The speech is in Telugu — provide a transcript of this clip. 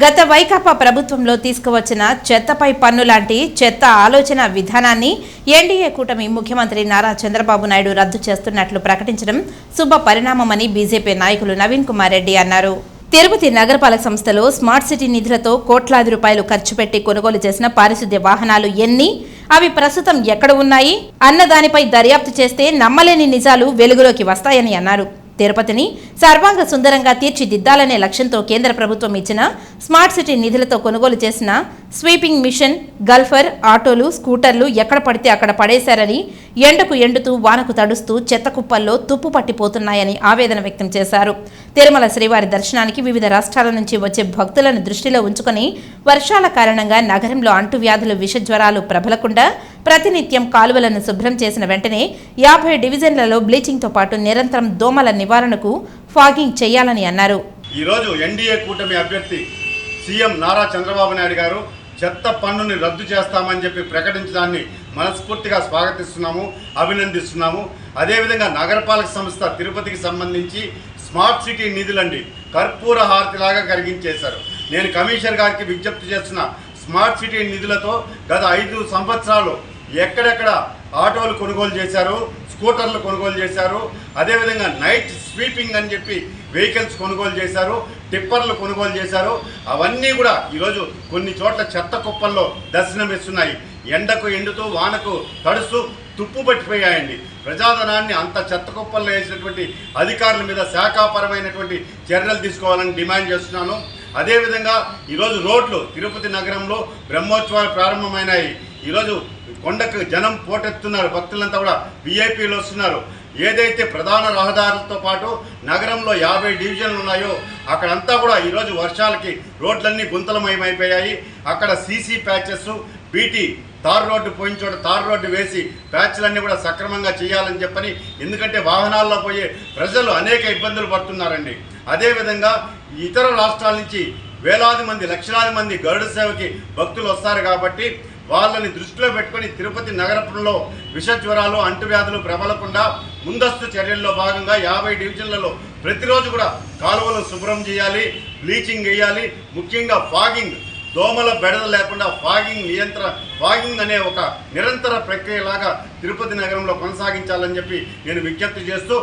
గత వైకాపా ప్రభుత్వంలో తీసుకువచ్చిన చెత్తపై పన్ను లాంటి చెత్త ఆలోచన విధానాన్ని ఎన్డీఏ కూటమి ముఖ్యమంత్రి నారా చంద్రబాబు నాయుడు రద్దు చేస్తున్నట్లు ప్రకటించడం శుభ పరిణామమని బీజేపీ నాయకులు నవీన్ కుమార్ రెడ్డి అన్నారు. తిరుపతి నగరపాలక సంస్థలో స్మార్ట్ సిటీ నిధులతో కోట్లాది రూపాయలు ఖర్చు పెట్టి కొనుగోలు చేసిన పారిశుద్ధ్య వాహనాలు ఎన్ని? అవి ప్రస్తుతం ఎక్కడ ఉన్నాయి? అన్న దానిపై దర్యాప్తు చేస్తే నమ్మలేని నిజాలు వెలుగులోకి వస్తాయని అన్నారు. తిరుపతిని సర్వాంగ సుందరంగా తీర్చిదిద్దాలనే లక్ష్యంతో కేంద్ర ప్రభుత్వం ఇచ్చిన స్మార్ట్ సిటీ నిధులతో కొనుగోలు చేసిన స్వీపింగ్ మిషన్ గల్ఫర్ ఆటోలు స్కూటర్లు ఎక్కడ పడితే అక్కడ పడేశారని ఎండకు ఎండుతూ వానకు తడుస్తూ చెత్త కుప్పల్లో తుప్పు పట్టిపోతున్నాయని ఆవేదన వ్యక్తం చేశారు. తిరుమల శ్రీవారి దర్శనానికి వివిధ రాష్ట్రాల నుంచి వచ్చే భక్తులను దృష్టిలో ఉంచుకొని వర్షాల కారణంగా నగరంలో అంటువ్యాధులు విషజ్వరాలు ప్రబలకుండా ప్రతినిత్యం కాలువలను శుభ్రం చేసిన వెంటనే యాభై డివిజన్లలో బ్లీచింగ్తో పాటు నిరంతరం దోమల నివారణకు ఫాగింగ్ చేయాలని అన్నారు. ఈరోజు ఎన్డీఏ కూటమి అభ్యర్థి సీఎం నారా చంద్రబాబు నాయుడు గారు చెత్త పన్నుని రద్దు చేస్తామని చెప్పి ప్రకటించడాన్ని మనస్ఫూర్తిగా స్వాగతిస్తున్నాము అభినందిస్తున్నాము. అదేవిధంగా నగరపాలక సంస్థ తిరుపతికి సంబంధించి స్మార్ట్ సిటీ నిధులండి కర్పూర హారతిలాగా కరిగించేశారు. నేను కమిషనర్ గారికి విజ్ఞప్తి చేస్తున్న స్మార్ట్ సిటీ నిధులతో గత ఐదు సంవత్సరాలు ఎక్కడెక్కడ ఆటోలు కొనుగోలు చేశారు స్కూటర్లు కొనుగోలు చేశారు అదేవిధంగా నైట్ స్వీపింగ్ అని చెప్పి వెహికల్స్ కొనుగోలు చేశారు టిప్పర్లు కొనుగోలు చేశారు. అవన్నీ కూడా ఈరోజు కొన్ని చోట్ల చెత్త కుప్పల్లో దర్శనమిస్తున్నాయి ఎండకు ఎండుతూ వానకు తడుస్తూ తుప్పు పట్టిపోయాయండి. ప్రజాధనాన్ని అంత చెత్త కుప్పల్లో వేసినటువంటి అధికారుల మీద శాఖాపరమైనటువంటి చర్యలు తీసుకోవాలని డిమాండ్ చేస్తున్నాను. అదేవిధంగా ఈరోజు రోడ్లు తిరుపతి నగరంలో బ్రహ్మోత్సవాలు ప్రారంభమైనాయి. ఈరోజు కొండకు జనం పోటెత్తున్నారు. భక్తులంతా కూడా విఐపీలు వస్తున్నారు. ఏదైతే ప్రధాన రహదారులతో పాటు నగరంలో యాభై డివిజన్లు ఉన్నాయో అక్కడంతా కూడా ఈరోజు వర్షాలకి రోడ్లన్నీ గుంతలమయమైపోయాయి. అక్కడ CC patches BT tar road పోయిన చోట తార్ రోడ్డు వేసి ప్యాచ్లన్నీ కూడా సక్రమంగా చేయాలని చెప్పని ఎందుకంటే వాహనాల్లో పోయే ప్రజలు అనేక ఇబ్బందులు పడుతున్నారండి. అదేవిధంగా ఇతర రాష్ట్రాల నుంచి వేలాది మంది లక్షలాది మంది గరుడ సేవకి భక్తులు వస్తారు కాబట్టి వాళ్ళని దృష్టిలో పెట్టుకొని తిరుపతి నగరంలో విష జ్వరాలు అంటువ్యాధులు ప్రబలకుండా ముందస్తు చర్యల్లో భాగంగా యాభై డివిజన్లలో ప్రతిరోజు కూడా కాలువలు శుభ్రం చేయాలి బ్లీచింగ్ వేయాలి. ముఖ్యంగా ఫాగింగ్ దోమల బెడద లేకుండా ఫాగింగ్ నియంత్రణ ఫాగింగ్ అనే ఒక నిరంతర ప్రక్రియలాగా తిరుపతి నగరంలో కొనసాగించాలని చెప్పి నేను విజ్ఞప్తి చేస్తూ